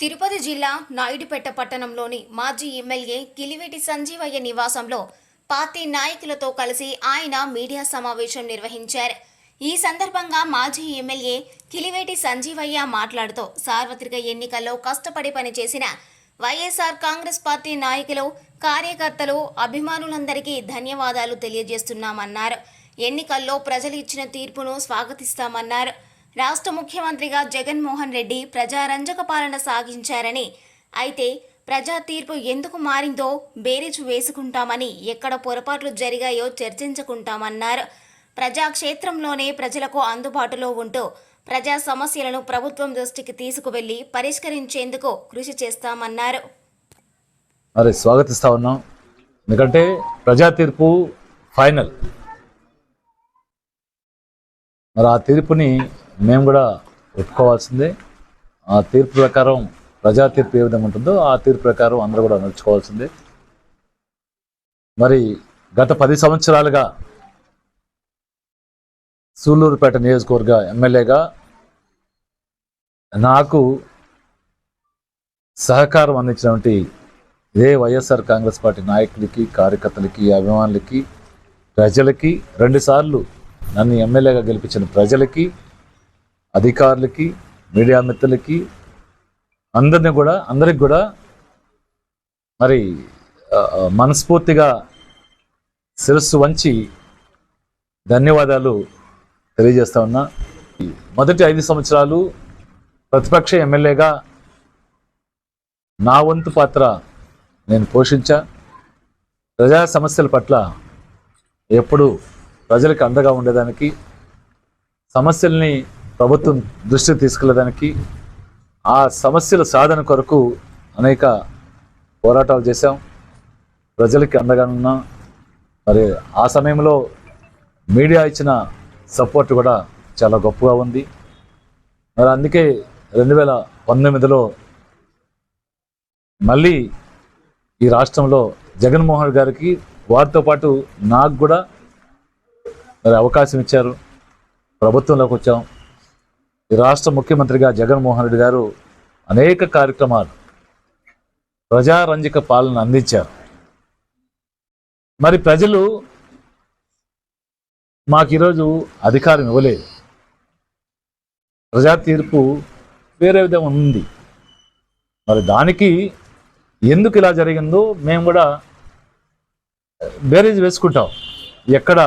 తిరుపతి జిల్లా నాయుడుపేట పట్టణంలోని మాజీ ఎమ్మెల్యే కిలివేటి సంజీవయ్య నివాసంలో పార్టీ నాయకులతో కలిసి ఆయన మీడియా సమావేశం నిర్వహించారు. ఈ సందర్భంగా మాజీ ఎమ్మెల్యే కిలివేటి సంజీవయ్య మాట్లాడుతూ సార్వత్రిక ఎన్నికల్లో కష్టపడి పనిచేసిన వైఎస్ఆర్ కాంగ్రెస్ పార్టీ నాయకులు కార్యకర్తలు అభిమానులందరికీ ధన్యవాదాలు తెలియజేస్తున్నామన్నారు. ఎన్నికల్లో ప్రజలు ఇచ్చిన తీర్పును స్వాగతిస్తామన్నారు. రాష్ట్ర ముఖ్యమంత్రిగా జగన్మోహన్ రెడ్డి ప్రజారంజక పాలన సాగించారని అయితే ప్రజా తీర్పు ఎందుకు మారిందో బేరీజు వేసుకుంటామని ఎక్కడ పొరపాట్లు జరిగాయో చర్చించుకుంటామన్నారు. ప్రజాక్షేత్రంలోనే ప్రజలకు అందుబాటులో ఉంటూ ప్రజా సమస్యలను ప్రభుత్వం దృష్టికి తీసుకువెళ్ళి పరిష్కరించేందుకు కృషి చేస్తామన్నారు. మరి స్వాగతిస్తా ఉన్నాం. ఎందుకంటే ప్రజా తీర్పు ఫైనల్. మరి ఆ తీర్పుని మేము కూడా ఒప్పుకోవాల్సిందే. ఆ తీర్పు ప్రకారం ప్రజా తీర్పు ఏ విధంగా ఉంటుందో ఆ తీర్పు ప్రకారం అందరూ కూడా నడుచుకోవాల్సిందే. మరి గత పది సంవత్సరాలుగా సూళ్ళూరుపేట నియోజకవర్గ ఎమ్మెల్యేగా నాకు సహకారం అందించినటువంటి ఏ వైఎస్ఆర్ కాంగ్రెస్ పార్టీ నాయకులకి కార్యకర్తలకి అభిమానులకి ప్రజలకి రెండుసార్లు నన్ను ఎమ్మెల్యేగా గెలిపించిన ప్రజలకి అధికారులకి మీడియా మిత్రులకి అందరిని కూడా అందరికి కూడా మరి మనస్ఫూర్తిగా శిరస్సు వంచి ధన్యవాదాలు తెలియజేస్తా ఉన్నా. మొదటి ఐదు సంవత్సరాలు ప్రతిపక్ష ఎమ్మెల్యేగా నా వంతు పాత్ర నేను పోషించా. ప్రజా సమస్యల పట్ల ఎప్పుడు ప్రజలకు అండగా ఉండేదానికి సమస్యల్ని ప్రభుత్వం దృష్టికి తీసుకెళ్ళడానికి ఆ సమస్యల సాధన కొరకు అనేక పోరాటాలు చేశాం. ప్రజలకి అండగా ఉన్నాం. మరి ఆ సమయంలో మీడియా ఇచ్చిన సపోర్ట్ కూడా చాలా గొప్పగా ఉంది. మరి అందుకే రెండు వేల పంతొమ్మిదిలో మళ్ళీ ఈ రాష్ట్రంలో జగన్మోహన్ గారికి వారితో పాటు నాకు కూడా మరి అవకాశం ఇచ్చారు. ప్రభుత్వంలోకి వచ్చాం. ఈ రాష్ట్ర ముఖ్యమంత్రిగా జగన్మోహన్ రెడ్డి గారు అనేక కార్యక్రమాలు ప్రజారంజక పాలన అందించారు. మరి ప్రజలు మాకు ఈరోజు అధికారం ఇవ్వలేదు. ప్రజా తీర్పు వేరే విధంగా ఉంది. మరి దానికి ఎందుకు ఇలా జరిగిందో మేము కూడా బేరేజ్ వేసుకుంటాం. ఎక్కడ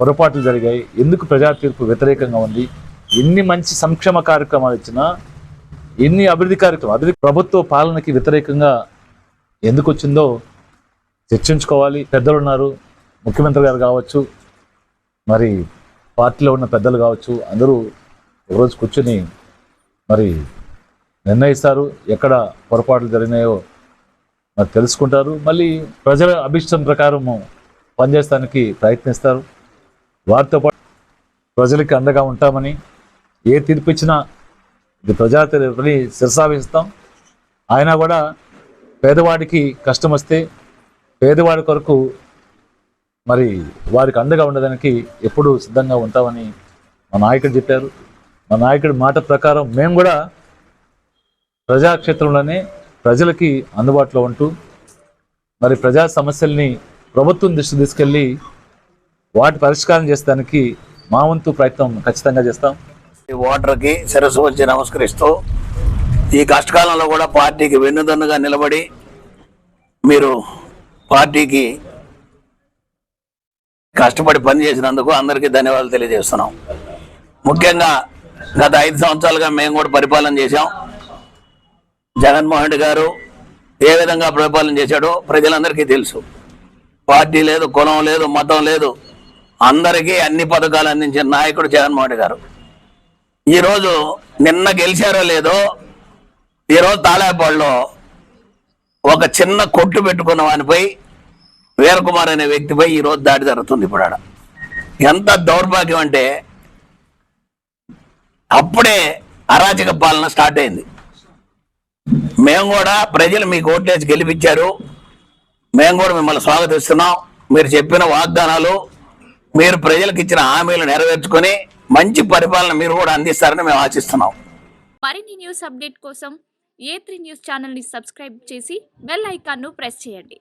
పొరపాట్లు జరిగాయి ఎందుకు ప్రజా తీర్పు వ్యతిరేకంగా ఉంది ఎన్ని మంచి సంక్షేమ కార్యక్రమాలు ఇచ్చినా ఎన్ని అభివృద్ధి కార్యక్రమాలు అభివృద్ధి ప్రభుత్వ పాలనకి వ్యతిరేకంగా ఎందుకు వచ్చిందో చర్చించుకోవాలి. పెద్దలు ఉన్నారు ముఖ్యమంత్రి గారు కావచ్చు మరి పార్టీలో ఉన్న పెద్దలు కావచ్చు అందరూ ఒకరోజు కూర్చొని మరి నిర్ణయిస్తారు ఎక్కడ పొరపాట్లు జరిగినాయో మరి తెలుసుకుంటారు. మళ్ళీ ప్రజల అభిష్టం ప్రకారము పనిచేస్తానికి ప్రయత్నిస్తారు. వారితో పాటు ప్రజలకి అండగా ఉంటామని ఏ తీర్పు ఇచ్చినా ఇది ప్రజా తీర్పుని శిరసావిస్తాం ఆయన కూడా పేదవాడికి కష్టం వస్తే పేదవాడి కొరకు మరి వారికి అండగా ఉండడానికి ఎప్పుడూ సిద్ధంగా ఉంటామని మా నాయకుడు చెప్పారు. మా నాయకుడి మాట ప్రకారం మేము కూడా ప్రజాక్షేత్రంలోనే ప్రజలకి అందుబాటులో ఉంటూ మరి ప్రజా సమస్యల్ని ప్రభుత్వం దృష్టి తీసుకెళ్ళి వాటి పరిష్కారం చేసేదానికి మా వంతు ప్రయత్నం ఖచ్చితంగా చేస్తాం. ఈ ఓటర్కి శిరస్సు వచ్చి నమస్కరిస్తూ ఈ కష్టకాలంలో కూడా పార్టీకి వెన్నుదన్నుగా నిలబడి మీరు పార్టీకి కష్టపడి పనిచేసినందుకు అందరికీ ధన్యవాదాలు తెలియజేస్తున్నాం. ముఖ్యంగా గత ఐదు సంవత్సరాలుగా మేము కూడా పరిపాలన చేశాం. జగన్మోహన్ రెడ్డి గారు ఏ విధంగా పరిపాలన చేశాడో ప్రజలందరికీ తెలుసు. పార్టీ లేదు కులం లేదు మతం లేదు. అందరికీ అన్ని పథకాలు అందించిన నాయకుడు జగన్మోహన్ రెడ్డి గారు. ఈరోజు నిన్న గెలిచారో లేదో ఈరోజు తాళాపాడులో ఒక చిన్న కొట్టు పెట్టుకున్న వానిపై వీరకుమార్ అనే వ్యక్తిపై ఈరోజు దాడి జరుగుతుంది ఇప్పుడు ఆడ. ఎంత దౌర్భాగ్యం అంటే అప్పుడే అరాచక పాలన స్టార్ట్ అయింది. మేము కూడా ప్రజలు మీకు ఓట్లేసి గెలిపించారు. మేము కూడా మిమ్మల్ని స్వాగతిస్తున్నాం. మీరు చెప్పిన వాగ్దానాలు మీరు ప్రజలకు ఇచ్చిన హామీలు నెరవేర్చుకొని మంచి పరిపాలన మీరు కూడా అందిస్తారని మేము ఆశిస్తున్నాం. మరిన్ని న్యూస్ అప్డేట్ కోసం ఏ త్రీ న్యూస్ ఛానల్ని సబ్స్క్రైబ్ చేసి బెల్ ఐకాన్ను ప్రెస్ చేయండి.